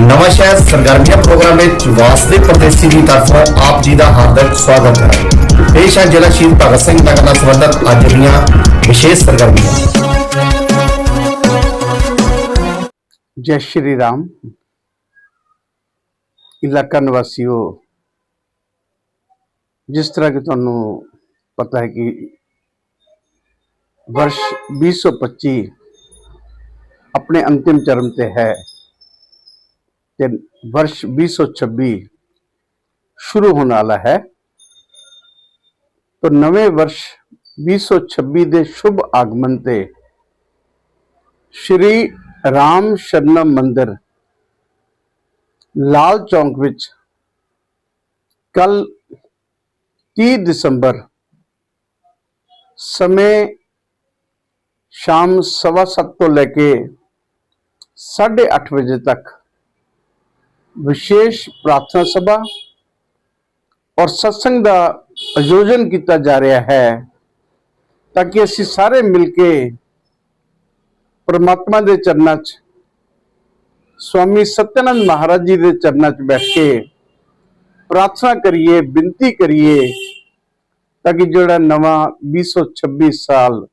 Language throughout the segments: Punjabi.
ਨਵਾਂ ਸ਼ਹਿਰ ਸਰਗਰਮੀਆਂ ਪ੍ਰੋਗਰਾਮ ਵਿੱਚ ਵਾਸਦੇ ਪ੍ਰਦੇਸ਼ੀ ਦੀ ਤਰਫੋਂ ਆਪ ਜੀ ਦਾ ਹਾਰਦਿਕ ਸਵਾਗਤ ਹੈ। ਪੇਸ਼ ਹੈ ਜ਼ਿਲ੍ਹਾ ਸ਼ਹੀਦ ਭਗਤ ਸਿੰਘ ਨਗਰ ਨਾਲ ਸੰਬੰਧਿਤ ਅੱਜ ਦੀਆਂ ਵਿਸ਼ੇਸ਼ ਸਰਗਰਮੀਆਂ। ਜੈ ਸ਼੍ਰੀ ਰਾਮ। ਇਲਾਕਾ ਨਿਵਾਸੀਓ, ਜਿਸ ਤਰ੍ਹਾਂ ਕਿ ਤੁਹਾਨੂੰ ਪਤਾ ਹੈ ਕਿ ਵਰਸ਼ 2025 ਆਪਣੇ ਅੰਤਿਮ ਚਰਮ ਤੇ ਹੈ। ਤੇ ਵਰਸ਼ 2026 ਸ਼ੁਰੂ ਹੋਣ ਵਾਲਾ ਹੈ। ਤਾਂ ਨਵੇਂ ਵਰਸ਼ 2026 ਦੇ ਸ਼ੁਭ ਆਗਮਨ ਤੇ ਸ਼੍ਰੀ ਰਾਮ ਸ਼ਰਨਮ ਮੰਦਿਰ ਲਾਲ ਚੌਂਕ ਵਿੱਚ ਕੱਲ 30 ਦਸੰਬਰ ਸਮੇਂ ਸ਼ਾਮ ਸਵਾ ਸੱਤ ਤੋਂ ਲੈ ਕੇ 8:30 ਵਜੇ ਤੱਕ ਵਿਸ਼ੇਸ਼ ਪ੍ਰਾਰਥਨਾ ਸਭਾ ਔਰ ਸਤਸੰਗ ਦਾ ਆਯੋਜਨ ਕੀਤਾ ਜਾ ਰਿਹਾ ਹੈ ਤਾਂ ਕਿ ਅਸੀਂ ਸਾਰੇ ਮਿਲ ਕੇ ਪਰਮਾਤਮਾ ਦੇ ਚਰਨਾਂ 'ਚ, ਸਵਾਮੀ ਸਤਿਆਨੰਦ ਮਹਾਰਾਜ ਜੀ ਦੇ ਚਰਨਾਂ 'ਚ ਬੈਠ ਕੇ ਪ੍ਰਾਰਥਨਾ ਕਰੀਏ, ਬੇਨਤੀ ਕਰੀਏ ਤਾਂ ਕਿ ਜਿਹੜਾ ਨਵਾਂ 2026 ਸਾਲ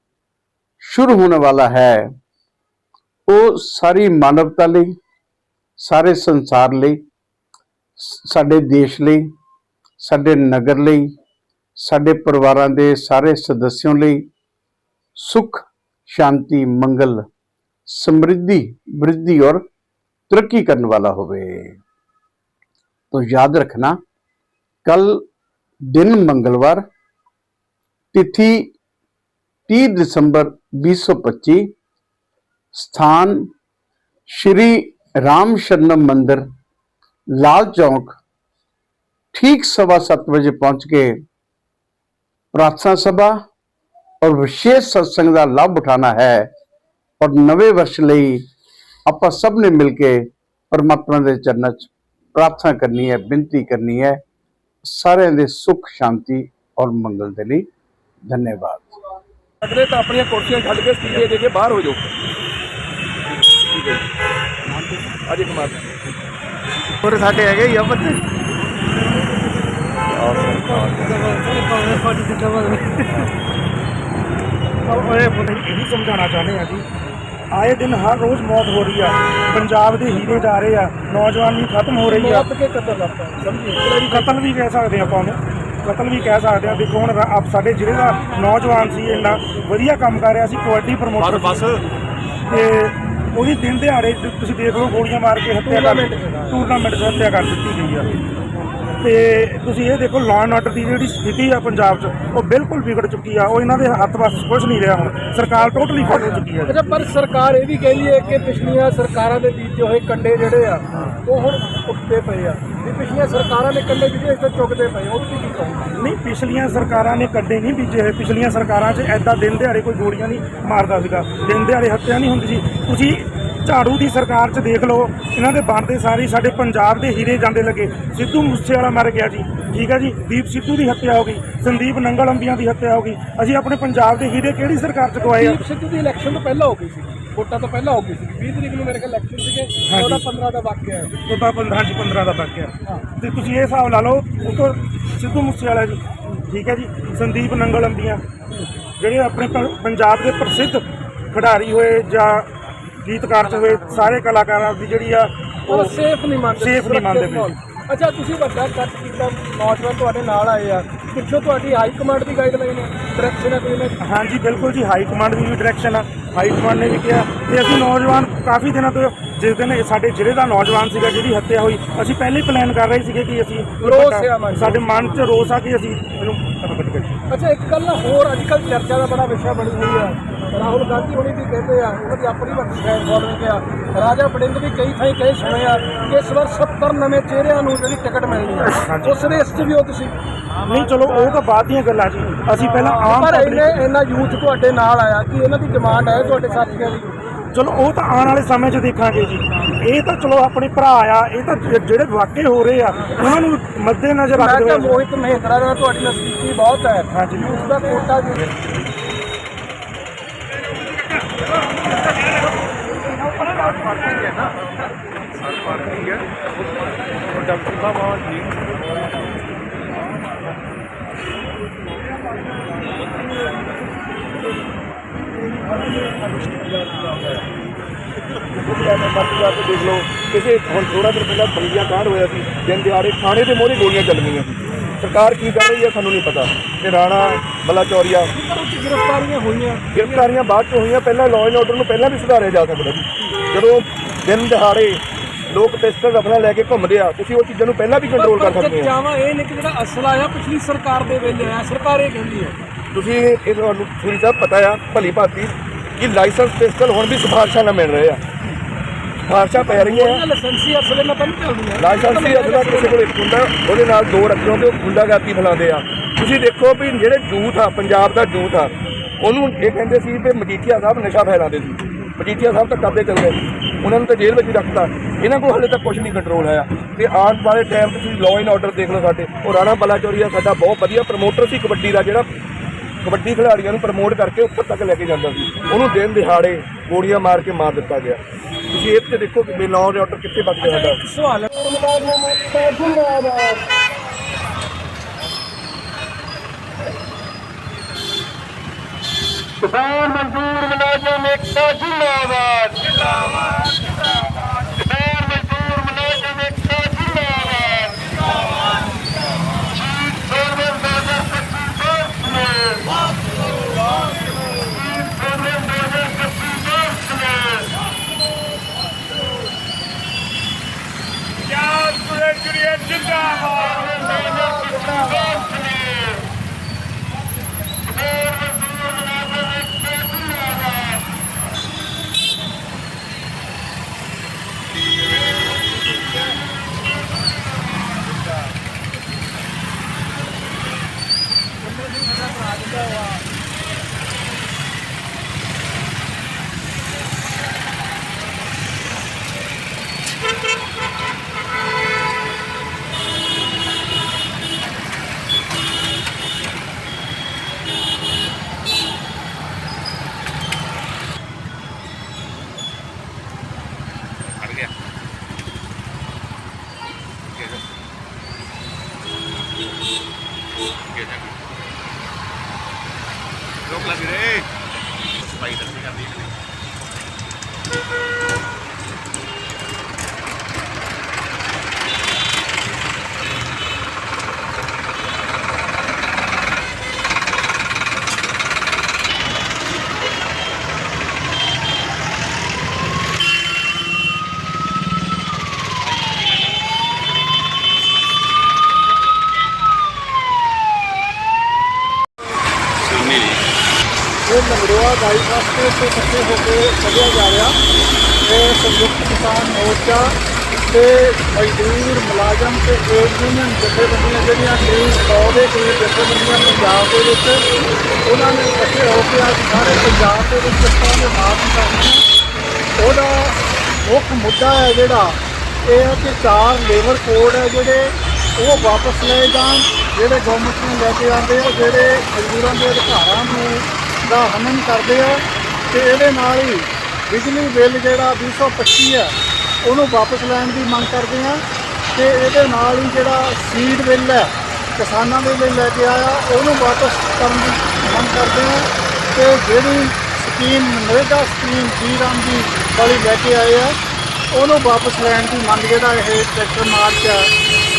ਸ਼ੁਰੂ ਹੋਣ ਵਾਲਾ ਹੈ, ਉਹ ਸਾਰੀ ਮਾਨਵਤਾ ਲਈ ਸਾਰੇ ਸੰਸਾਰ ਲਈ, ਸਾਡੇ ਦੇਸ਼ ਲਈ, ਸਾਡੇ ਨਗਰ ਲਈ, ਸਾਡੇ ਪਰਿਵਾਰਾਂ ਦੇ ਸਾਰੇ ਸਦਸਿਆਂ ਲਈ ਸੁਖ, ਸ਼ਾਂਤੀ, ਮੰਗਲ ਸਮ੍ਰਿद्धि वृद्धि और तरक्की करने वाला होवे तो याद रखना कल दिन मंगलवार तिथि 30 दिसंबर 2025 ਸਥਾਨ ਸ਼੍ਰੀ ਰਾਮ ਸ਼ਰਨਮ ਮੰਦਿਰ, ਲਾਲ ਚੌਂਕ, ਠੀਕ ਸਵਾ 7 ਵਜੇ ਪਹੁੰਚ ਕੇ ਪ੍ਰਾਰਥਨਾ ਸਭਾ ਔਰ ਵਿਸ਼ੇਸ਼ ਸਤਸੰਗ ਦਾ ਲਾਭ ਉਠਾਣਾ ਹੈ। ਔਰ ਨਵੇਂ ਵਰਸ਼ ਲਈ ਆਪਾਂ ਸਭ ਨੇ ਮਿਲ ਕੇ ਪਰਮਾਤਮਾ ਦੇ ਚਰਨਾਂ 'ਚ ਪ੍ਰਾਰਥਨਾ ਕਰਨੀ ਹੈ, ਬੇਨਤੀ ਕਰਨੀ ਹੈ। ਸਾਰਿਆਂ ਦੇ ਸੁੱਖ, ਸ਼ਾਂਤੀ ਔਰ ਮੰਗਲ ਦੇ ਲਈ ਧੰਨਵਾਦ। ਅਗਲੇ ਤਾਂ ਆਪਣੀਆਂ ਕੁਰਸੀਆਂ ਛੱਡ ਕੇ ਸੀਧੇ ਦੇ ਕੇ ਬਾਹਰ ਹੋ ਜਾਓ। ਅਜੇ ਕੁਮਾਰ ਹੋਰ ਸਾਡੇ ਹੈਗੇ ਹੀ ਆ ਬੱਚੇ ਇਹੀ ਸਮਝਾਉਣਾ ਚਾਹੁੰਦੇ ਆ ਜੀ। ਆਏ ਦਿਨ ਹਰ ਰੋਜ਼ ਮੌਤ ਹੋ ਰਹੀ ਆ। ਪੰਜਾਬ ਦੇ ਹੀਰੇ ਜਾ ਰਹੇ ਆ। ਨੌਜਵਾਨੀ ਖਤਮ ਹੋ ਰਹੀ ਆ। ਮੌਤ ਕੇ ਕਤਲ ਆਪਾਂ ਜਿਹੜੀ ਕਤਲ ਵੀ ਕਹਿ ਸਕਦੇ ਆਪਾਂ ਉਹਨੂੰ। ਕਤਲ ਵੀ ਕਹਿ ਸਕਦੇ ਆ ਦੇਖੋ ਹੁਣ ਰ- ਆਪ ਸਾਡੇ ਜ਼ਿਲ੍ਹੇ ਦਾ ਨੌਜਵਾਨ ਸੀ ਇੰਨਾ ਵਧੀਆ ਕੰਮ ਕਰ ਰਿਹਾ ਸੀ ਕਬੱਡੀ ਪ੍ਰਮੋਟਰ ਬਸ ਤੇ ਉਹਦੀ ਦਿਨ ਦਿਹਾੜੇ ਤੁਸੀਂ ਦੇਖ ਲਓ ਗੋਲੀਆਂ ਮਾਰ ਕੇ ਹੱਤਿਆ ਕਰ ਟੂਰਨਾਮੈਂਟ 'ਚ ਹੱਤਿਆ ਕਰ ਦਿੱਤੀ ਗਈ ਆ। ਤੇ ਤੁਸੀਂ ਇਹ ਦੇਖੋ ਲਾਅ ਐਂਡ ਆਰਡਰ ਦੀ ਜਿਹੜੀ ਸਥਿਤੀ ਆ ਪੰਜਾਬ 'ਚ ਉਹ ਬਿਲਕੁਲ ਵਿਗੜ ਚੁੱਕੀ ਆ। ਉਹ ਇਹਨਾਂ ਦੇ ਹੱਥ ਵੱਸ ਕੁਝ ਨਹੀਂ ਰਿਹਾ ਹੁਣ। ਸਰਕਾਰ ਟੋਟਲੀ ਫਟ ਹੋ ਚੁੱਕੀ ਆ ਜੀ। ਅੱਛਾ ਪਰ ਸਰਕਾਰ ਇਹ ਵੀ ਕਹਿੰਦੀ ਹੈ ਕਿ ਪਿਛਲੀਆਂ ਸਰਕਾਰਾਂ ਦੇ ਬੀਜੇ ਹੋਏ ਕੰਡੇ ਜਿਹੜੇ ਆ ਉਹ ਹੁਣ ਉੱਠਦੇ ਪਏ ਆ। ਵੀ ਪਿਛਲੀਆਂ ਸਰਕਾਰਾਂ ਨੇ ਕੰਡੇ ਜਿਹੜੇ ਇੱਥੇ ਚੁੱਕਦੇ ਪਏ ਉਹ ਕੀ ਕਹੋਗੇ? ਨਹੀਂ ਪਿਛਲੀਆਂ ਸਰਕਾਰਾਂ ਨੇ ਕੱਢੇ ਨਹੀਂ ਬੀਜੇ ਹੋਏ। ਪਿਛਲੀਆਂ ਸਰਕਾਰਾਂ 'ਚ ਐਦਾਂ ਦਿਨ ਦਿਹਾੜੇ ਕੋਈ ਗੋਲੀਆਂ ਨਹੀਂ ਮਾਰਦਾ ਸੀਗਾ। ਦਿਨ ਦਿਹਾੜੇ ਹੱਤਿਆ ਨਹੀਂ ਹੁੰਦੀ ਸੀ। ਤੁਸੀਂ ਝਾੜੂ ਦੀ ਸਰਕਾਰ 'ਚ ਦੇਖ ਲਓ ਇਹਨਾਂ ਦੇ ਬਣਦੇ ਸਾਰੇ ਸਾਡੇ ਪੰਜਾਬ ਦੇ ਹੀਰੇ ਜਾਂਦੇ ਲੱਗੇ। ਸਿੱਧੂ ਮੂਸੇਵਾਲਾ ਮਰ ਗਿਆ ਜੀ ਠੀਕ ਹੈ ਜੀ? ਦੀਪ ਸਿੱਧੂ ਦੀ ਹੱਤਿਆ ਹੋ ਗਈ ਸੰਦੀਪ ਨੰਗਲ ਅੰਬੀਆਂ ਦੀ ਹੱਤਿਆ ਹੋ ਗਈ। ਅਸੀਂ ਆਪਣੇ ਪੰਜਾਬ ਦੇ ਹੀਰੇ ਕਿਹੜੀ ਸਰਕਾਰ 'ਚ ਗਵਾਏ ਆ? ਦੀਪ ਸਿੱਧੂ ਦੀ ਇਲੈਕਸ਼ਨ ਤੋਂ ਪਹਿਲਾਂ ਹੋ ਗਈ ਸੀ ਵੋਟਾਂ ਤੋਂ ਪਹਿਲਾਂ ਹੋ ਗਈ ਸੀ। 20 ਤਰੀਕ ਨੂੰ ਮੇਰੇ ਕੋਲ ਇਲੈਕਸ਼ਨ ਸੀਗੇ ਉਹਦਾ 15 ਦਾ ਵਾਕਿਆ ਹੈ। ਉਹ ਤਾਂ 15 ਜੀ 15 ਦਾ ਤੱਕ ਆ ਤੇ ਤੁਸੀਂ ਇਹ ਹਿਸਾਬ ਲਾ ਲਓ ਉਹ ਤੋਂ ਸਿੱਧੂ ਮੂਸੇਵਾਲਾ ਜੀ ਠੀਕ ਹੈ ਜੀ? ਸੰਦੀਪ ਨੰਗਲ ਅੰਬੀਆਂ ਜਿਹੜੇ ਆਪਣੇ ਪੰਜਾਬ ਦੇ ਪ੍ਰਸਿੱਧ ਖਿਡਾਰੀ ਹੋਏ ਜਾਂ ਗੀਤਕਾਰ ਚ ਹੋਏ ਸਾਰੇ ਕਲਾਕਾਰਾਂ ਦੀ ਜਿਹੜੀ ਆ ਉਹ ਸੇਫ ਨਹੀਂ ਮੰਨਦੇ Safe ਨਹੀਂ ਮੰਨਦੇ ਮਾਹੌਲ। ਅੱਛਾ ਤੁਸੀਂ ਵੱਡਾ ਕੱਟ ਕੀਤਾ ਨੌਜਵਾਨ ਤੁਹਾਡੇ ਨਾਲ ਆਏ ਆ। ਪਿੱਛੋਂ ਤੁਹਾਡੀ ਹਾਈ ਕਮਾਂਡ ਦੀ ਗਾਈਡਲਾਈਨ ਹੈ ਡਾਇਰੈਕਸ਼ਨ ਹੈ ਕੋਈ ਨਾ ਹਾਂਜੀ ਬਿਲਕੁਲ ਜੀ ਹਾਈ ਕਮਾਂਡ ਦੀ ਵੀ ਡਾਇਰੈਕਸ਼ਨ ਆ। ਹਾਈ ਕਮਾਂਡ ਨੇ ਵੀ ਕਿਹਾ ਤੇ ਅਸੀਂ ਨੌਜਵਾਨ ਕਾਫੀ ਦਿਨਾਂ ਤੋਂ ਜਿਸ ਦਿਨ ਇਹ ਸਾਡੇ ਜ਼ਿਲ੍ਹੇ ਦਾ ਨੌਜਵਾਨ ਸੀਗਾ ਜਿਹਦੀ ਹੱਤਿਆ ਹੋਈ ਅਸੀਂ ਪਹਿਲੇ ਹੀ ਪਲਾਨ ਕਰ ਰਹੇ ਸੀਗੇ ਕਿ ਅਸੀਂ ਰੋਸ ਆ ਮਨ 'ਚ। ਸਾਡੇ ਮਨ 'ਚ ਰੋਸ ਆ ਕਿ ਅਸੀਂ ਇਹਨੂੰ ਖਤਮ ਕਰੀਏ ਅੱਛਾ ਇੱਕ ਗੱਲ ਹੋਰ ਅੱਜ ਕੱਲ ਚਰਚਾ ਦਾ ਬੜਾ ਵਿਸ਼ਾ ਬਣੀ ਹੋਈ ਆ ਰਾਹੁਲ ਗਾਂਧੀ ਹੁਣੀ ਵੀ ਕਹਿੰਦੇ ਆ ਉਹਨਾਂ ਦੀ ਆਪਣੀ ਵੱਡੀ ਫੈਨ ਫੋਲੋਇੰਗ ਆ ਰਾਜਾ ਵੜਿੰਗ ਵੀ ਕਈ ਥਾਈਂ ਕਈ ਸੁਣੇ ਆ ਕਿ ਇਸ ਵਾਰ 70 ਨਵੇਂ ਚਿਹਰਿਆਂ ਨੂੰ ਜਿਹੜੀ ਟਿਕਟ ਮਿਲਣੀ ਆ। ਉਸ ਰੇਸ 'ਚ ਵੀ ਹੋ ਤੁਸੀਂ? ਨਹੀਂ ਚਲੋ ਉਹ ਤਾਂ ਬਾਅਦ ਦੀਆਂ ਗੱਲਾਂ ਜੀ। ਅਸੀਂ ਪਹਿਲਾਂ ਆਮ ਪਰ public- ਇਹਨੇ ਇੰਨਾ ਯੂਥ ਤੁਹਾਡੇ ਨਾਲ ਆਇਆ ਕਿ ਇਹਨਾਂ ਦੀ ਡਿਮਾਂਡ ਹੈ ਤੁਹਾਡੇ ਸਾਥੀਆਂ ਦੀ? ਚਲੋ ਉਹ ਤਾਂ ਆਉਣ ਵਾਲੇ ਸਮੇਂ 'ਚ ਦੇਖਾਂਗੇ ਜੀ। ਇਹ ਤਾਂ ਚਲੋ ਆਪਣੇ ਭਰਾ ਆ ਇਹ ਤਾਂ ਜ- ਜਿਹੜੇ ਵਾਕੇ ਹੋ ਰਹੇ ਆ ਉਹਨਾਂ ਨੂੰ ਮੱਦੇ ਨਜ਼ਰ ਮੈਂ ਰੱਖਦੇ ਕਿਹਾ ਹੋਏ ਮੋਹਿਤ ਮਹਿੰਦਰਾ ਦਾ ਤੁਹਾਡੀ ਨਜ਼ਦੀਕੀ ਬਹੁਤ ਹੈ। ਹਾਂਜੀ। ਯੂਥ ਦਾ ਕੋਟਾ ਜੀ ਦੇਖ ਲਓ ਕਿਸੇ ਹੁਣ ਥੋੜਾ ਦਿਨ ਪਹਿਲਾਂ ਬੰਗੀਆਂ ਕਾਂਡ ਹੋਇਆ ਸੀ ਦਿਨ ਦਿਹਾੜੇ ਥਾਣੇ ਦੇ ਮੋਹਰੇ ਗੋਲੀਆਂ ਚੱਲ ਗਈਆਂ ਸਰਕਾਰ ਕੀ ਕਰ ਰਹੀ ਹੈ ਸਾਨੂੰ ਨਹੀਂ ਪਤਾ ਤੇ ਰਾਣਾ ਬਲਾਚੌਰੀਆ ਗ੍ਰਿਫਤਾਰੀਆਂ ਹੋਈਆਂ ਗ੍ਰਿਫਤਾਰੀਆਂ ਬਾਅਦ ਚ ਹੋਈਆਂ ਪਹਿਲਾਂ ਲਾਅ ਐਂਡ ਆਰਡਰ ਨੂੰ ਪਹਿਲਾਂ ਵੀ ਸੁਧਾਰਿਆ ਜਾ ਸਕਦਾ ਸੀ ਜਦੋਂ ਦਿਨ ਦਿਹਾੜੇ ਲੋਕ ਪਿਸਟਲ ਰਫਲਾਂ ਲੈ ਕੇ ਘੁੰਮਦੇ ਆ ਤੁਸੀਂ ਉਹ ਚੀਜ਼ਾਂ ਨੂੰ ਪਹਿਲਾਂ ਵੀ ਕੰਟਰੋਲ ਕਰ ਸਕਦੇ ਹੋ ਚਾਵਾ ਇਹ ਨੇ ਕਿ ਜਿਹੜਾ ਅਸਲਾ ਆਇਆ ਪਿਛਲੀ ਸਰਕਾਰ ਦੇ ਵੇਲੇ ਆ ਸਰਕਾਰ ਇਹ ਕਹਿੰਦੀ ਹੈ ਤੁਸੀਂ ਇਹ ਤੁਹਾਨੂੰ ਸੂਰੀ ਸਾਹਿਬ ਪਤਾ ਆ ਭਲੀ ਭਾਤੀ ਕਿ ਲਾਇਸੈਂਸ ਪਿਸਟਲ ਹੁਣ ਵੀ ਸਿਫਾਰਸ਼ਾਂ ਨਾਲ ਮਿਲ ਰਹੇ ਆ। ਸਿਫਾਰਸ਼ਾਂ ਪੈ ਰਹੀਆਂ ਆ। ਲਾਇਸੈਂਸੀ ਅਸਲੇ ਨਾਲ ਤਾਂ ਨਹੀਂ ਚੱਲਦੀਆਂ ਲਾਇਸੈਂਸ ਹੀ ਅਸਲਾ ਕਿਸੇ ਕੋਲ ਇੱਕ ਹੁੰਦਾ ਉਹਦੇ ਨਾਲ ਦੋ ਰੱਖਿਓ ਤੇ ਉਹ ਗੁੰਡਾਗਰਦੀ ਫੈਲਾਉਂਦੇ ਆ। ਤੁਸੀਂ ਦੇਖੋ ਵੀ ਜਿਹੜੇ ਜੂਥ ਆ ਪੰਜਾਬ ਦਾ ਜੂਥ ਆ ਉਹਨੂੰ ਇਹ ਕਹਿੰਦੇ ਸੀ ਵੀ ਮਜੀਠੀਆ ਸਾਹਿਬ ਨਸ਼ਾ ਫੈਲਾਉਂਦੇ ਸੀ। ਮਜੀਠੀਆ ਸਾਹਿਬ ਤਾਂ ਕਰਦੇ ਚੱਲ ਗਏ ਉਹਨਾਂ ਨੂੰ ਤਾਂ ਜੇਲ੍ਹ ਵਿੱਚ ਰੱਖਤਾ। ਇਹਨਾਂ ਕੋਲ ਹਲੇ ਤੱਕ ਕੁਝ ਨਹੀਂ ਕੰਟਰੋਲ ਹੋਇਆ। ਤੇ ਆਉਣ ਵਾਲੇ ਟਾਈਮ 'ਚ ਤੁਸੀਂ ਲਾਅ ਐਂਡ ਆਰਡਰ ਦੇਖ ਲਓ ਸਾਡੇ। ਉਹ ਰਾਣਾ ਬਲਾਚੌਰੀਆ ਸਾਡਾ ਬਹੁਤ ਵਧੀਆ ਪ੍ਰਮੋਟਰ ਸੀ ਕਬੱਡੀ ਦਾ ਜਿਹੜਾ ਕਬੱਡੀ ਖਿਡਾਰੀਆਂ ਨੂੰ ਪ੍ਰਮੋਟ ਕਰਕੇ ਉੱਪਰ ਤੱਕ ਲੈ ਕੇ ਜਾਂਦਾ ਸੀ। ਉਹਨੂੰ ਦਿਨ ਦਿਹਾੜੇ ਗੋਲੀਆਂ ਮਾਰ ਕੇ ਮਾਰ ਦਿੱਤਾ ਗਿਆ। ਤੁਸੀਂ ਇਹ 'ਚ ਦੇਖੋ ਕਿ ਲਾਅ ਐਂਡ ਆਰਡਰ ਕਿੱਥੇ ਬਚ ਗਿਆ ਸਾਡਾ। ਸਵਾਲ ਹੈ। ਕਿਸਾਨ ਮਜ਼ਦੂਰ ਮੁਲਾਜ਼ਮ ਜਿੰਦਾਬਾਦ ਜਿੰਦਾਬਾਦ। ਜਿੰਦਾਬਾਦ। ਬਾਈਪਾਸ ਇਕੱਠੇ ਹੋ ਕੇ ਕੱਢਿਆ ਜਾ ਰਿਹਾ। ਇਹ ਸੰਯੁਕਤ ਕਿਸਾਨ ਮੋਰਚਾ ਤੇ ਮਜ਼ਦੂਰ ਮੁਲਾਜ਼ਮ ਤੇ ਟ੍ਰੇਡ ਯੂਨੀਅਨ ਜਥੇਬੰਦੀਆਂ ਜਿਹੜੀਆਂ ਕਰੀਬ 100 ਦੇ ਕਰੀਬ ਜਥੇਬੰਦੀਆਂ ਪੰਜਾਬ ਦੇ ਵਿੱਚ, ਉਹਨਾਂ ਨੇ ਇਕੱਠੇ ਹੋ ਕੇ ਅੱਜ ਸਾਰੇ ਪੰਜਾਬ ਦੇ ਵਿੱਚ ਇਸ ਤਰ੍ਹਾਂ ਦੇ ਮਾਫ਼ ਕਰਨੇ ਉਹਦਾ ਮੁੱਖ ਮੁੱਦਾ ਹੈ ਜਿਹੜਾ, ਇਹ ਹੈ ਕਿ ਚਾਰ ਲੇਬਰ ਕੋਡ ਹੈ ਜਿਹੜੇ, ਉਹ ਵਾਪਸ ਲਏ ਜਾਣ, ਜਿਹੜੇ ਗਵਰਨਮੈਂਟ ਨੂੰ ਲੈ ਕੇ ਆਉਂਦੇ ਆ, ਜਿਹੜੇ ਮਜ਼ਦੂਰਾਂ ਦੇ ਅਧਿਕਾਰਾਂ ਨੂੰ ਦਾ ਹਨਨ ਕਰਦੇ ਆ। ਤੇ ਇਹਦੇ ਨਾਲ ਹੀ ਬਿਜਲੀ ਬਿੱਲ ਜਿਹੜਾ 225 ਹੈ ਉਹਨੂੰ ਵਾਪਸ ਲੈਣ ਦੀ ਮੰਗ ਕਰਦੇ ਆ। ਤੇ ਇਹਦੇ ਨਾਲ ਹੀ ਜਿਹੜਾ ਸੀਡ ਬਿੱਲ ਹੈ ਕਿਸਾਨਾਂ ਦੇ ਲਈ ਲੈ ਕੇ ਆਇਆ, ਉਹਨੂੰ ਵਾਪਸ ਕਰਨ ਦੀ ਮੰਗ ਕਰਦੇ ਆ। ਤੇ ਜਿਹੜੀ ਸਕੀਮ ਨਰੇਗਾ ਸਕੀਮ ਜੀ ਰਾਮ ਜੀ ਵਾਲੀ ਲੈ ਕੇ ਆਏ ਆ, ਉਹਨੂੰ ਵਾਪਸ ਲੈਣ ਦੀ ਮੰਗ ਜਿਹੜਾ ਇਹ ਟਰੈਕਟਰ ਮਾਰਚ ਹੈ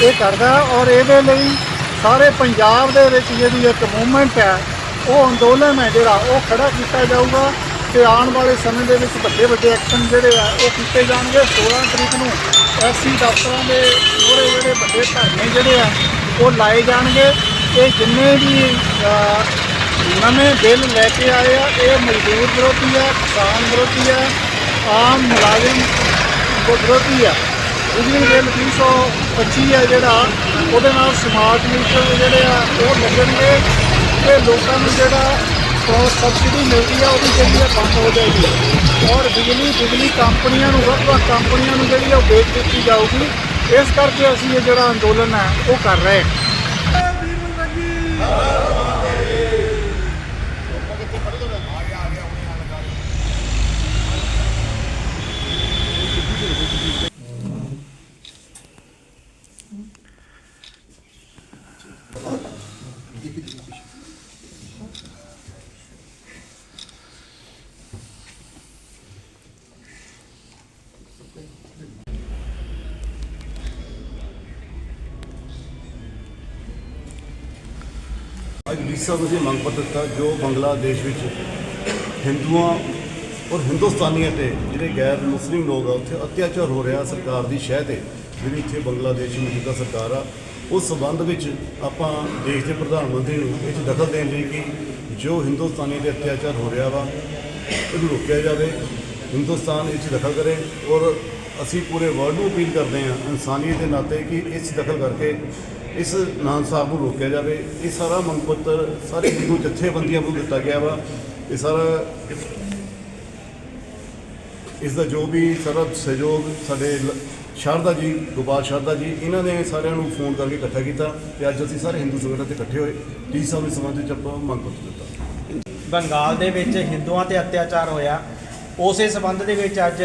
ਇਹ ਕਰਦਾ ਔਰ ਇਹਦੇ ਲਈ ਸਾਰੇ ਪੰਜਾਬ ਦੇ ਵਿੱਚ ਜਿਹੜੀ ਇੱਕ ਮੂਵਮੈਂਟ ਹੈ ਉਹ ਅੰਦੋਲਨ ਹੈ ਜਿਹੜਾ, ਉਹ ਖੜਾ ਕੀਤਾ ਜਾਊਗਾ। ਤੇ ਆਉਣ ਵਾਲੇ ਸਮੇਂ ਦੇ ਵਿੱਚ ਵੱਡੇ ਵੱਡੇ ਐਕਸ਼ਨ ਜਿਹੜੇ ਆ, ਉਹ ਕੀਤੇ ਜਾਣਗੇ। 16 ਤਰੀਕ ਨੂੰ ਐਸਸੀ ਦਫ਼ਤਰਾਂ ਦੇ ਮੂਹਰੇ ਜਿਹੜੇ ਵੱਡੇ ਧਰਨੇ ਜਿਹੜੇ ਆ, ਉਹ ਲਾਏ ਜਾਣਗੇ। ਇਹ ਜਿੰਨੇ ਵੀ ਨਵੇਂ ਬਿੱਲ ਲੈ ਕੇ ਆਏ ਆ, ਇਹ ਮਜ਼ਦੂਰ ਵਿਰੋਧੀ ਆ, ਕਿਸਾਨ ਵਿਰੋਧੀ ਆ, ਆਮ ਮੁਲਾਜ਼ਮ ਵਿਰੋਧੀ ਆ। ਬਿਜਲੀ ਬਿੱਲ 325 ਹੈ ਜਿਹੜਾ, ਉਹਦੇ ਨਾਲ ਸਮਾਰਟ ਮੀਟਰ ਜਿਹੜੇ ਆ, ਉਹ ਲੱਗਣਗੇ। ਤੇ ਲੋਕਾਂ ਨੂੰ ਜਿਹੜਾ ਉਹ ਸਬਸਿਡੀ ਮਿਲਦੀ ਆ, ਉਹਦੀ ਜਿਹੜੀ ਆ ਬੰਦ ਹੋ ਜਾਏਗੀ। ਔਰ ਬਿਜਲੀ ਬਿਜਲੀ ਕੰਪਨੀਆਂ ਨੂੰ, ਵੱਖ ਵੱਖ ਕੰਪਨੀਆਂ ਨੂੰ ਜਿਹੜੀ ਆ ਉਹ ਵੇਚ ਦਿੱਤੀ ਜਾਊਗੀ। ਇਸ ਕਰਕੇ ਅਸੀਂ ਇਹ ਜਿਹੜਾ ਅੰਦੋਲਨ ਹੈ, ਉਹ ਕਰ ਰਹੇ ਹਾਂ। ਸਾਹਿਬ ਨੂੰ ਅਸੀਂ ਮੰਗ ਪੱਤਰ ਦਿੱਤਾ, ਜੋ ਬੰਗਲਾਦੇਸ਼ ਵਿੱਚ ਹਿੰਦੂਆਂ ਔਰ ਹਿੰਦੁਸਤਾਨੀਆਂ ਤੇ ਜਿਹੜੇ ਗੈਰ ਮੁਸਲਿਮ ਲੋਕ ਆ, ਉੱਥੇ ਅਤਿਆਚਾਰ ਹੋ ਰਿਹਾ ਸਰਕਾਰ ਦੀ ਸ਼ਹਿ ਤੇ, ਜਿਹੜੀ ਇੱਥੇ ਬੰਗਲਾਦੇਸ਼ ਮੌਜੂਦਾ ਸਰਕਾਰ ਆ, ਉਸ ਸਬੰਧ ਵਿੱਚ ਆਪਾਂ ਦੇਸ਼ ਦੇ ਪ੍ਰਧਾਨ ਮੰਤਰੀ ਨੂੰ ਇਹ 'ਚ ਦਖਲ ਦੇਣ ਲਈ ਕਿ ਜੋ ਹਿੰਦੁਸਤਾਨੀ ਤੇ ਅਤਿਆਚਾਰ ਹੋ ਰਿਹਾ ਵਾ, ਇਹਨੂੰ ਰੋਕਿਆ ਜਾਵੇ, ਹਿੰਦੁਸਤਾਨ ਇਹ 'ਚ ਦਖਲ ਕਰੇ ਔਰ ਅਸੀਂ ਪੂਰੇ ਵਰਲਡ ਨੂੰ ਅਪੀਲ ਕਰਦੇ ਹਾਂ ਇਨਸਾਨੀਅਤ ਦੇ ਨਾਤੇ ਕਿ ਇਸ 'ਚ ਦਖਲ ਕਰਕੇ ਇਸ ਨਾਨ ਸਾਹਿਬ ਨੂੰ ਰੋਕਿਆ ਜਾਵੇ। ਇਹ ਸਾਰਾ ਮੰਗ ਪੱਤਰ, ਸਾਰੇ ਹਿੰਦੂ ਜਥੇਬੰਦੀਆਂ ਵੱਲੋਂ ਦਿੱਤਾ ਗਿਆ ਵਾ। ਇਹ ਸਾਰਾ ਇਸ ਦਾ ਜੋ ਵੀ ਸਾਰਾ ਸਹਿਯੋਗ ਸਾਡੇ ਲ- ਸ਼ਾਰਦਾ ਜੀ, ਗੋਪਾਲ ਸ਼ਾਰਦਾ ਜੀ, ਇਹਨਾਂ ਨੇ ਸਾਰਿਆਂ ਨੂੰ ਫੋਨ ਕਰਕੇ ਇਕੱਠਾ ਕੀਤਾ ਤੇ ਅੱਜ ਅਸੀਂ ਸਾਰੇ ਹਿੰਦੂ ਸੰਗਠਨ ਤੇ ਇਕੱਠੇ ਹੋਏ। ਟੀ ਸਾਹਿਬ ਦੇ ਸੰਬੰਧ ਵਿੱਚ ਆਪਾਂ ਮੰਗ ਪੱਤਰ ਦਿੱਤਾ। ਬੰਗਾਲ ਦੇ ਵਿੱਚ ਹਿੰਦੂਆਂ ਤੇ ਅਤਿਆਚਾਰ ਹੋਇਆ। ਉਸੇ ਸਬੰਧ ਦੇ ਵਿੱਚ ਅੱਜ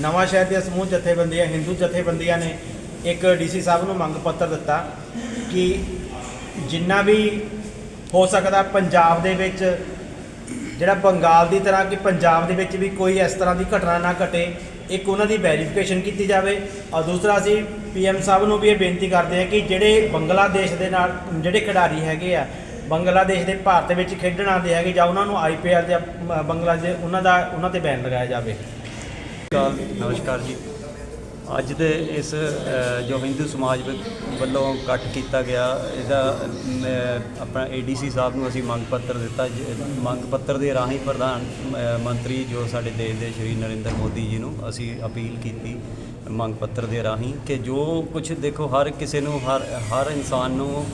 ਨਵਾਂ ਸ਼ਹਿਰ ਦੀਆਂ ਸਮੂਹ ਜਥੇਬੰਦੀਆਂ, ਹਿੰਦੂ ਜਥੇਬੰਦੀਆਂ ਨੇ ਇੱਕ ਡੀਸੀ ਸਾਹਿਬ ਨੂੰ ਮੰਗ ਪੱਤਰ ਦਿੱਤਾ ਕਿ ਜਿੰਨਾ ਵੀ ਹੋ ਸਕਦਾ ਪੰਜਾਬ ਦੇ ਵਿੱਚ ਜਿਹੜਾ ਬੰਗਾਲ ਦੀ ਤਰ੍ਹਾਂ ਕਿ ਪੰਜਾਬ ਦੇ ਵਿੱਚ ਵੀ ਕੋਈ ਇਸ ਤਰ੍ਹਾਂ ਦੀ ਘਟਨਾ ਨਾ ਘਟੇ ਇੱਕ ਉਹਨਾਂ ਦੀ ਵੈਰੀਫਿਕੇਸ਼ਨ ਕੀਤੀ ਜਾਵੇ। ਔਰ ਦੂਸਰਾ ਅਸੀਂ ਪੀਐਮ ਸਾਹਿਬ ਨੂੰ ਵੀ ਇਹ ਬੇਨਤੀ ਕਰਦੇ ਹਾਂ ਕਿ ਜਿਹੜੇ ਬੰਗਲਾਦੇਸ਼ ਦੇ ਨਾਲ ਜਿਹੜੇ ਖਿਡਾਰੀ ਹੈਗੇ ਆ ਬੰਗਲਾਦੇਸ਼ ਦੇ ਭਾਰਤ ਵਿੱਚ ਖੇਡਣ ਆਉਂਦੇ ਹੈਗੇ ਜਾਂ ਉਹਨਾਂ ਨੂੰ ਆਈਪੀਐਲ ਜਾਂ ਅ, ਬੰਗਲਾਦੇਸ਼ ਉਹਨਾਂ ਦਾ ਉਹਨਾਂ ਤੇ ਬੈਨ ਲਗਾਇਆ ਜਾਵੇ। ਨਮਸਕਾਰ ਜੀ। ਅੱਜ ਦੇ ਇਸ ਜੋ ਹਿੰਦੂ ਸਮਾਜ ਵੱਲੋਂ ਇਕੱਠ ਕੀਤਾ ਗਿਆ ਇਹਦਾ ਅਮ, ਆਪਣਾ ਏਡੀਸੀ ਸਾਹਿਬ ਨੂੰ ਅਸੀਂ ਮੰਗ ਪੱਤਰ ਦਿੱਤਾ ਜ- ਮੰਗ ਪੱਤਰ ਦੇ ਰਾਹੀਂ ਪ੍ਰਧਾਨ ਮੰਤਰੀ ਜੋ ਸਾਡੇ ਦੇਸ਼ ਦੇ ਸ਼੍ਰੀ ਨਰਿੰਦਰ ਮੋਦੀ ਜੀ ਨੂੰ ਅਸੀਂ ਅਪੀਲ ਕੀਤੀ ਮੰਗ ਪੱਤਰ ਦੇ ਰਾਹੀਂ ਕਿ ਜੋ ਕੁਝ ਦੇਖੋ ਹਰ ਕਿਸੇ ਨੂੰ ਹਰ ਹਰ ਇਨਸਾਨ ਨੂੰ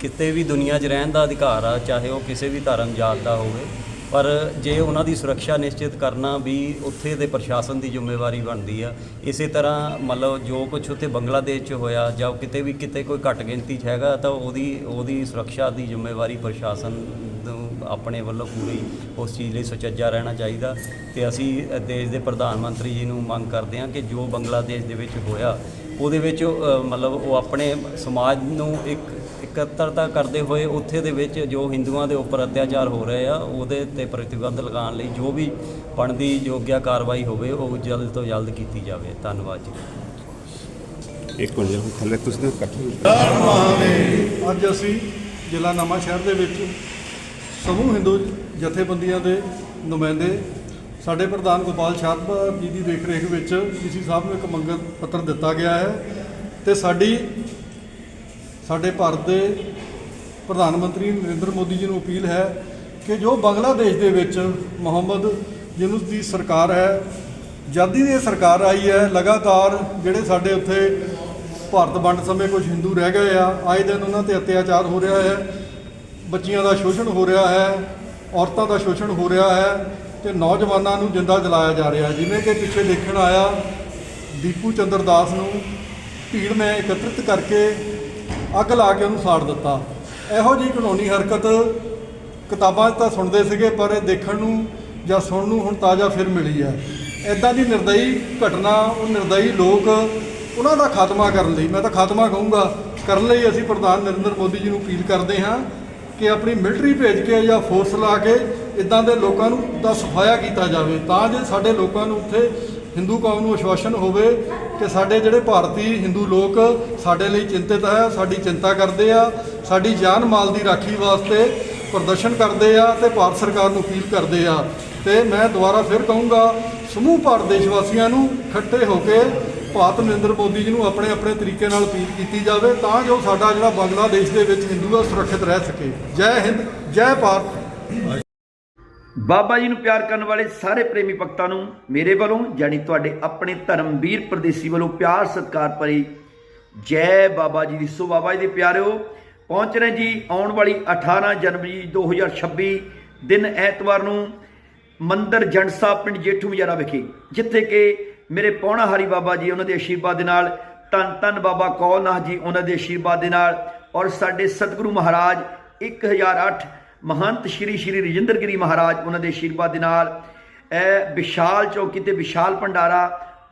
ਕਿਤੇ ਵੀ ਦੁਨੀਆ 'ਚ ਰਹਿਣ ਦਾ ਅਧਿਕਾਰ ਆ ਚਾਹੇ ਉਹ ਕਿਸੇ ਵੀ ਧਰਮ ਜਾਤ ਦਾ ਹੋਵੇ ਪਰ ਜੇ ਉਹਨਾਂ ਦੀ ਸੁਰੱਖਿਆ ਨਿਸ਼ਚਿਤ ਕਰਨਾ ਵੀ ਉੱਥੇ ਦੇ ਪ੍ਰਸ਼ਾਸਨ ਦੀ ਜ਼ਿੰਮੇਵਾਰੀ ਬਣਦੀ ਆ, ਇਸੇ ਤਰ੍ਹਾਂ ਮਤਲਬ ਜੋ ਕੁਝ ਉੱਥੇ ਬੰਗਲਾਦੇਸ਼ 'ਚ ਹੋਇਆ ਜਾਂ ਕਿਤੇ ਵੀ ਕਿਤੇ ਕੋਈ ਘੱਟ ਗਿਣਤੀ 'ਚ ਹੈਗਾ, ਤਾਂ ਉਹਦੀ ਉਹਦੀ ਸੁਰੱਖਿਆ ਦੀ ਜ਼ਿੰਮੇਵਾਰੀ ਪ੍ਰਸ਼ਾਸਨ ਨੂੰ ਆਪਣੇ ਵੱਲੋਂ ਪੂਰੀ ਉਸ ਚੀਜ਼ ਲਈ ਸੁਚੱਜਾ ਰਹਿਣਾ ਚਾਹੀਦਾ। ਤੇ ਅਸੀਂ ਦੇਸ਼ ਦੇ ਪ੍ਰਧਾਨ ਮੰਤਰੀ ਜੀ ਨੂੰ ਮੰਗ ਕਰਦੇ ਹਾਂ ਕਿ ਜੋ ਬੰਗਲਾਦੇਸ਼ ਦੇ ਵਿੱਚ ਹੋਇਆ, ਉਹਦੇ ਵਿੱਚ ਮਤਲਬ ਉਹ ਆਪਣੇ ਸਮਾਜ ਨੂੰ ਇੱਕ ਇਕੱਤਰਤਾ ਕਰਦੇ ਹੋਏ ਉੱਥੇ ਦੇ ਵਿੱਚ ਜੋ ਹਿੰਦੂਆਂ ਦੇ ਉੱਪਰ ਅਤਿਆਚਾਰ ਹੋ ਰਹੇ ਆ ਉਹਦੇ ਤੇ ਪ੍ਰਤੀਬੰਧ ਲਗਾਉਣ ਲਈ ਜੋ ਵੀ ਬਣਦੀ ਯੋਗਿਆ ਕਾਰਵਾਈ ਹੋਵੇ ਉਹ ਜਲਦ ਤੋਂ ਜਲਦ ਕੀਤੀ ਜਾਵੇ। ਧੰਨਵਾਦ ਜੀ। ਅੱਜ ਅਸੀਂ ਜ਼ਿਲ੍ਹਾ ਨਵਾਂ ਸ਼ਹਿਰ ਦੇ ਵਿੱਚ ਸਮੂਹ ਹਿੰਦੂ ਜਥੇਬੰਦੀਆਂ ਦੇ ਨੁਮਾਇੰਦੇ ਸਾਡੇ ਪ੍ਰਧਾਨ ਗੋਪਾਲ ਸ਼ਾਰਦਾ ਜੀ ਦੀ ਦੇਖਰੇਖ ਵਿੱਚ ਡੀਸੀ ਸਾਹਿਬ ਨੂੰ ਇੱਕ ਮੰਗਣ ਪੱਤਰ ਦਿੱਤਾ ਗਿਆ ਹੈ ਤੇ ਸਾਡੀ ਸਾਡੇ ਭਾਰਤ ਦੇ ਪ੍ਰਧਾਨ ਮੰਤਰੀ ਨਰਿੰਦਰ ਮੋਦੀ ਜੀ ਨੂੰ ਅਪੀਲ ਹੈ ਕਿ ਜੋ ਬੰਗਲਾਦੇਸ਼ ਦੇ ਵਿੱਚ ਮੁਹੰਮਦ ਯੂਨਸ ਦੀ ਸਰਕਾਰ ਹੈ ਜਦ ਦੀ ਸਰਕਾਰ ਆਈ ਹੈ, ਲਗਾਤਾਰ ਜਿਹੜੇ ਸਾਡੇ ਉੱਥੇ ਭਾਰਤ ਵੰਡ ਸਮੇਂ ਕੁਝ ਹਿੰਦੂ ਰਹਿ ਗਏ ਆ, ਆਏ ਦਿਨ ਉਹਨਾਂ ਤੇ ਅਤਿਆਚਾਰ ਹੋ ਰਿਹਾ ਹੈ, ਬੱਚੀਆਂ ਦਾ ਸ਼ੋਸ਼ਣ ਹੋ ਰਿਹਾ ਹੈ, ਔਰਤਾਂ ਦਾ ਸ਼ੋਸ਼ਣ ਹੋ ਰਿਹਾ ਹੈ ਤੇ ਨੌਜਵਾਨਾਂ ਨੂੰ ਜਿੰਦਾ ਜਲਾਇਆ ਜਾ ਰਿਹਾ ਹੈ। ਜਿਵੇਂ ਕਿ ਪਿੱਛੇ ਦੇਖਣ ਆਇਆ, ਦੀਪੂ ਚੰਦਰ ਦਾਸ ਨੂੰ ਭੀੜ ਨੇ ਇਕੱਤਰਿਤ ਕਰਕੇ ਅੱਗ ਲਾ ਕੇ ਉਹਨੂੰ ਸਾੜ ਦਿੱਤਾ। ਇਹੋ ਜਿਹੀ ਕਾਨੂੰਨੀ ਹਰਕਤ ਕਿਤਾਬਾਂ 'ਚ ਤਾਂ ਸੁਣਦੇ ਸੀਗੇ, ਪਰ ਇਹ ਦੇਖਣ ਨੂੰ ਜਾਂ ਸੁਣਨ ਨੂੰ ਹੁਣ ਤਾਜ਼ਾ ਫਿਰ ਮਿਲੀ ਹੈ। ਐਦਾਂ ਦੀ ਨਿਰਦਈ ਘਟਨਾ, ਉਹ ਨਿਰਦਈ ਲੋਕ ਉਹਨਾਂ ਦਾ ਖਾਤਮਾ ਕਰਨ ਲਈ, ਮੈਂ ਤਾਂ ਖਾਤਮਾ ਕਹੂੰਗਾ, ਕਰਨ ਲਈ ਅਸੀਂ ਪ੍ਰਧਾਨ ਨਰਿੰਦਰ ਮੋਦੀ ਜੀ ਨੂੰ ਅਪੀਲ ਕਰਦੇ ਹਾਂ ਕਿ ਆਪਣੀ ਮਿਲਟਰੀ ਭੇਜ ਕੇ ਜਾਂ ਫੋਰਸ ਲਾ ਕੇ ਇਦਾਂ ਦੇ ਲੋਕਾਂ ਨੂੰ ਦਾ ਸਫਾਇਆ ਕੀਤਾ ਜਾਵੇ। ਤਾਂ ਜੇ ਸਾਡੇ ਲੋਕਾਂ ਨੂੰ ਉੱਥੇ ਹਿੰਦੂ ਕੌਮ ਨੂੰ ਅਸ਼ਵਾਸਨ ਹੋਵੇ ਕਿ ਸਾਡੇ ਜਿਹੜੇ ਭਾਰਤੀ ਹਿੰਦੂ ਲੋਕ ਸਾਡੇ ਲਈ ਚਿੰਤਿਤ ਹੈ, ਸਾਡੀ ਚਿੰਤਾ ਕਰਦੇ ਆ, ਸਾਡੀ ਜਾਨ ਮਾਲ ਦੀ ਰਾਖੀ ਵਾਸਤੇ ਪ੍ਰਦਰਸ਼ਨ ਕਰਦੇ ਆ ਤੇ ਭਾਰਤ ਸਰਕਾਰ ਨੂੰ ਅਪੀਲ ਕਰਦੇ ਆ। ਤੇ ਮੈਂ ਦੁਬਾਰਾ ਫਿਰ ਕਹੂੰਗਾ, ਸਮੂਹ ਭਾਰਤ ਦੇਸ਼ ਵਾਸੀਆਂ ਨੂੰ ਇਕੱਠੇ ਹੋ ਕੇ ਭਾਰਤ ਨਰਿੰਦਰ ਮੋਦੀ ਜੀ ਨੂੰ ਆਪਣੇ ਆਪਣੇ ਤਰੀਕੇ ਨਾਲ ਅਪੀਲ ਕੀਤੀ ਜਾਵੇ ਤਾਂ ਜੋ ਸਾਡਾ ਜਿਹੜਾ ਬੰਗਲਾਦੇਸ਼ ਦੇ ਵਿੱਚ ਹਿੰਦੂ ਆ ਸੁਰੱਖਿਅਤ ਰਹਿ ਸਕੇ। ਜੈ ਹਿੰਦ, ਜੈ ਭਾਰਤ। ਬਾਬਾ ਜੀ ਨੂੰ ਪਿਆਰ ਕਰਨ ਵਾਲੇ ਸਾਰੇ ਪ੍ਰੇਮੀ ਭਗਤਾਂ ਨੂੰ ਮੇਰੇ ਵੱਲੋਂ ਜਾਨੀ ਤੁਹਾਡੇ ਆਪਣੇ ਧਰਮਵੀਰ ਪ੍ਰਦੇਸੀ ਵੱਲੋਂ ਪਿਆਰ ਸਤਿਕਾਰ ਭਰੀ ਜੈ ਬਾਬਾ ਜੀ ਦੀ ਸੋ ਬਾਬਾ ਜੀ ਦੇ ਪਿਆਰਿਓ, ਪਹੁੰਚ ਰਹੇ ਜੀ ਆਉਣ ਵਾਲੀ 18 ਜਨਵਰੀ 2026 ਦਿਨ ਐਤਵਾਰ ਨੂੰ ਮੰਦਰ ਜੰਡਸਾ ਪਿੰਡ ਜੇਠੂ ਮਜਾਰਾ ਵਿਖੇ, ਜਿੱਥੇ ਕਿ ਮੇਰੇ ਪੌਣਾ ਹਰੀ ਬਾਬਾ ਜੀ ਉਹਨਾਂ ਦੇ ਆਸ਼ੀਰਵਾਦ ਦੇ ਨਾਲ, ਧੰਨ ਧੰਨ ਬਾਬਾ ਕੌਲਨਾਥ ਜੀ ਉਹਨਾਂ ਦੇ ਆਸ਼ੀਰਵਾਦ ਦੇ ਨਾਲ ਔਰ ਸਾਡੇ ਸਤਿਗੁਰੂ ਮਹਾਰਾਜ 1008 ਮਹੰਤ ਸ਼੍ਰੀ ਸ਼੍ਰੀ ਰਜਿੰਦਰ ਗਿਰੀ ਮਹਾਰਾਜ ਉਹਨਾਂ ਦੇ ਆਸ਼ੀਰਵਾਦ ਦੇ ਨਾਲ ਇਹ ਵਿਸ਼ਾਲ ਚੌਕੀ ਤੇ ਵਿਸ਼ਾਲ ਭੰਡਾਰਾ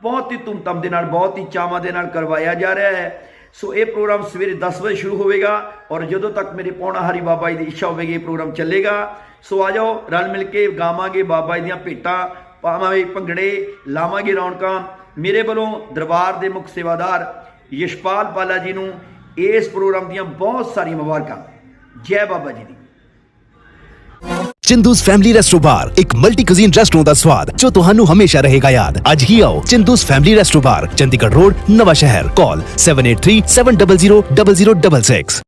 ਬਹੁਤ ਹੀ ਧੂਮਧਾਮ ਦੇ ਨਾਲ, ਬਹੁਤ ਹੀ ਚਾਵਾਂ ਦੇ ਨਾਲ ਕਰਵਾਇਆ ਜਾ ਰਿਹਾ ਹੈ। ਸੋ ਇਹ ਪ੍ਰੋਗਰਾਮ ਸਵੇਰੇ 10 ਵਜੇ ਸ਼ੁਰੂ ਹੋਵੇਗਾ ਔਰ ਜਦੋਂ ਤੱਕ ਮੇਰੇ ਪੌਣਾ ਹਰੀ ਬਾਬਾ ਜੀ ਦੀ ਇੱਛਾ ਹੋਵੇਗੀ, ਇਹ ਪ੍ਰੋਗਰਾਮ ਚੱਲੇਗਾ। ਸੋ ਆ ਜਾਓ, ਰਲ ਮਿਲ ਕੇ ਗਾਵਾਂਗੇ ਬਾਬਾ ਜੀ ਦੀਆਂ ਭੇਟਾਂ, ਪਾਵਾਂਗੇ ਭੰਗੜੇ, ਲਾਵਾਂਗੇ ਰੌਣਕਾਂ। ਮੇਰੇ ਵੱਲੋਂ ਦਰਬਾਰ ਦੇ ਮੁੱਖ ਸੇਵਾਦਾਰ ਯਸ਼ਪਾਲ ਬਾਲਾ ਜੀ ਨੂੰ ਇਸ ਪ੍ਰੋਗਰਾਮ ਦੀਆਂ ਬਹੁਤ ਸਾਰੀਆਂ ਮੁਬਾਰਕਾਂ। ਜੈ ਬਾਬਾ ਜੀ ਦੀ। ਚਿੰਦੂਸ ਫੈਮਿਲੀ ਰੈਸਟੋ ਬਾਰ ਇੱਕ ਮਲਟੀ ਕੁਜ਼ੀਨ ਰੈਸਟੋਰੈਂਟ ਦਾ ਸਵਾਦ ਜੋ ਤੁਹਾਨੂੰ ਹਮੇਸ਼ਾ ਰਹੇਗਾ ਯਾਦ। ਅੱਜ ਹੀ ਆਓ Chindu's family resto bar Chandigarh road, Nawanshahr. Call 7837000066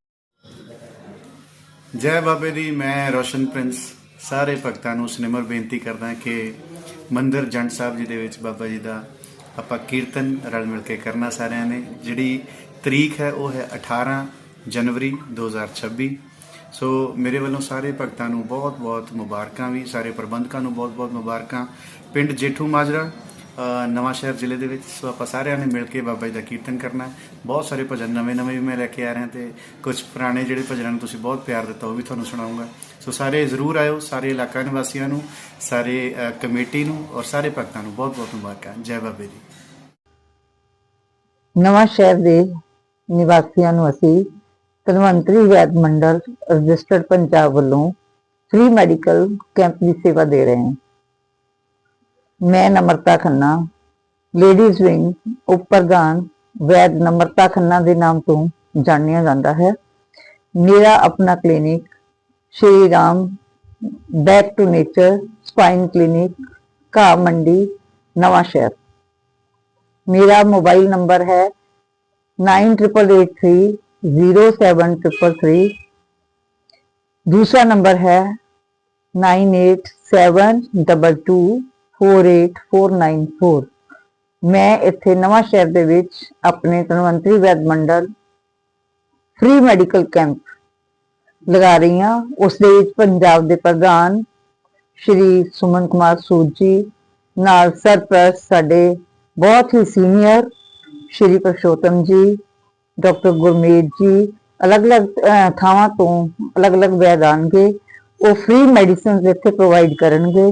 ਜੈ ਬਾਬੇ ਦੀ, ਮੈਂ ਰੋਸ਼ਨ ਪ੍ਰਿੰਸ। ਸਾਰੇ ਭਗਤਾਂ ਨੂੰ ਸਨਿਮਰ ਬੇਨਤੀ ਕਰਦਾ ਕਿ ਮੰਦਿਰ ਜੰਡ ਸਾਹਿਬ ਜੀ ਦੇ ਵਿੱਚ ਬਾਬਾ ਜੀ ਦਾ ਆਪਾਂ ਕੀਰਤਨ ਰਲ ਮਿਲ ਕੇ ਕਰਨਾ ਸਾਰਿਆਂ ਨੇ। ਜਿਹੜੀ ਤਰੀਕ ਹੈ, ਉਹ ਹੈ 18 ਜਨਵਰੀ 2026 ਸੋ ਮੇਰੇ ਵੱਲੋਂ ਸਾਰੇ ਭਗਤਾਂ ਨੂੰ ਬਹੁਤ-ਬਹੁਤ ਮੁਬਾਰਕਾਂ ਵੀ ਸਾਰੇ ਪ੍ਰਬੰਧਕਾਂ ਨੂੰ ਬਹੁਤ-ਬਹੁਤ ਮੁਬਾਰਕਾਂ। ਪਿੰਡ ਜੇਠੂ ਮਾਜਰਾ ਅ, ਨਵਾਂ ਸ਼ਹਿਰ ਜ਼ਿਲ੍ਹੇ ਦੇ ਵਿੱਚ ਸੋ ਆਪਾਂ ਸਾਰਿਆਂ ਨੇ ਮਿਲ ਕੇ ਬਾਬਾ ਜੀ ਦਾ ਕੀਰਤਨ ਕਰਨਾ ਬਹੁਤ ਸਾਰੇ ਭਜਨ ਨਵੇਂ-ਨਵੇਂ ਵੀ ਮੈਂ ਲੈ ਕੇ ਆ ਰਿਹਾ ਤੇ ਕੁਝ ਪੁਰਾਣੇ ਜਿਹੜੇ ਭਜਨਾਂ ਨੂੰ ਤੁਸੀਂ ਬਹੁਤ ਪਿਆਰ ਦਿੱਤਾ ਉਹ ਵੀ ਤੁਹਾਨੂੰ ਸੁਣਾਉਂਗਾ। ਸੋ ਸਾਰੇ ਜ਼ਰੂਰ ਆਇਓ ਸਾਰੇ ਇਲਾਕਾ ਨਿਵਾਸੀਆਂ ਨੂੰ ਸਾਰੇ ਕਮੇਟੀ ਨੂੰ ਔਰ ਸਾਰੇ ਭਗਤਾਂ ਨੂੰ ਬਹੁਤ-ਬਹੁਤ ਮੁਬਾਰਕਾਂ। ਜੈ ਬਾਬੇ ਜੀ ਨਵਾਂ ਸ਼ਹਿਰ ਦੇ ਨਿਵਾਸੀਆਂ ਨੂੰ ਅਸੀਂ ਧਨਵੰਤਰੀ ਵੈਦ ਮੰਡਲ ਰਜਿਸਟਰਡ ਪੰਜਾਬ ਵੱਲੋਂ ਫ੍ਰੀ ਮੈਡੀਕਲ ਕੈਂਪ ਦੀ ਸੇਵਾ ਦੇ ਰਹੇ ਹਾਂ ਮੈਂ ਨਮਰਤਾ ਖੰਨਾ ਲੇਡੀਜ਼ ਵਿੰਗ ਉਪ ਪ੍ਰਧਾਨ ਵੈਦ ਨਮਰਤਾ ਖੰਨਾ ਦੇ ਨਾਮ ਤੋਂ ਜਾਣਿਆ ਜਾਂਦਾ ਹੈ ਮੇਰਾ ਆਪਣਾ clinic Shri Ram back to nature spine clinic Ghah Mandi ਨਵਾਂ ਸ਼ਹਿਰ मेरा मोबाइल नंबर है nine triple eight three zero seven triple three दूसरा नंबर है nine eight seven double two four eight four nine four ਮੈਂ ਇੱਥੇ ਨਵਾਂ ਸ਼ਹਿਰ ਦੇ ਵਿੱਚ ਆਪਣੇ ਧਨਵੰਤਰੀ ਵੈਦ ਮੰਡਲ ਫ੍ਰੀ ਮੈਡੀਕਲ ਕੈਂਪ ਲਗਾ ਰਹੀ ਹਾਂ ਉਸ ਦੇ ਵਿੱਚ ਪੰਜਾਬ ਦੇ ਪ੍ਰਧਾਨ ਸ਼੍ਰੀ ਸੁਮਨ ਕੁਮਾਰ ਸੂਦ ਜੀ ਨਾਲ ਸਰਪ੍ਰਸਤ ਸਾਡੇ ਬਹੁਤ ਹੀ ਸੀਨੀਅਰ ਸ਼੍ਰੀ ਪੁਰਸ਼ੋਤਮ ਜੀ ਡਾਕਟਰ ਗੁਰਮੀਤ ਜੀ ਅਲੱਗ-ਅਲੱਗ ਅਹ, ਥਾਵਾਂ ਤੋਂ ਅਲੱਗ-ਅਲੱਗ ਵੈਦ ਆਉਣਗੇ ਉਹ ਫ੍ਰੀ ਮੈਡੀਸਿਨਸ ਇੱਥੇ ਪ੍ਰੋਵਾਈਡ ਕਰਨਗੇ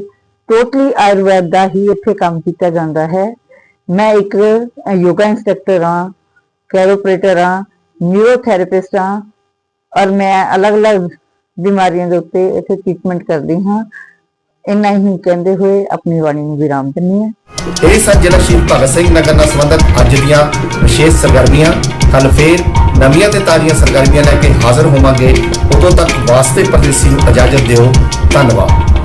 ਟੋਟਲੀ ਆਯੁਰਵੈਦ ਦਾ ਹੀ ਇੱਥੇ ਕੰਮ ਕੀਤਾ ਜਾਂਦਾ ਹੈ ਮੈਂ ਇੱਕ ਅਹ, ਯੋਗਾ ਇੰਸਟ੍ਰਕਟਰ ਹਾਂ ਕੈਰੋਪ੍ਰੇਟਰ ਹਾਂ ਨਿਊਰੋਥੈਰੇਪਿਸਟ ਹਾਂ ਔਰ ਮੈਂ ਅਲੱਗ-ਅਲੱਗ ਬਿਮਾਰੀਆਂ ਦੇ ਉੱਤੇ ਇੱਥੇ ਟ੍ਰੀਟਮੈਂਟ ਕਰਦੀ ਹਾਂ ਇੰਨਾ ਹੀ ਕਹਿੰਦੇ ਹੋਏ ਆਪਣੀ ਬਾਣੀ ਨੂੰ ਵਿਰਾਮ ਦਿੰਦੀ ਹਾਂ। ਇਹ ਸਨ ਜ਼ਿਲ੍ਹਾ ਸ਼ਹੀਦ ਭਗਤ ਸਿੰਘ ਨਗਰ ਨਾਲ ਸੰਬੰਧਿਤ ਅੱਜ ਦੀਆਂ ਵਿਸ਼ੇਸ਼ ਸਰਗਰਮੀਆਂ ਕੱਲ ਫੇਰ ਨਵੀਆਂ ਤੇ ਤਾਜ਼ੀਆਂ ਸਰਗਰਮੀਆਂ ਲੈ ਕੇ ਹਾਜ਼ਰ ਹੋਵਾਂਗੇ। ਉਦੋਂ ਤੱਕ ਵਾਸਤੇ ਪਰਦੇਸੀ ਨੂੰ ਇਜਾਜ਼ਤ ਦਿਓ। ਧੰਨਵਾਦ।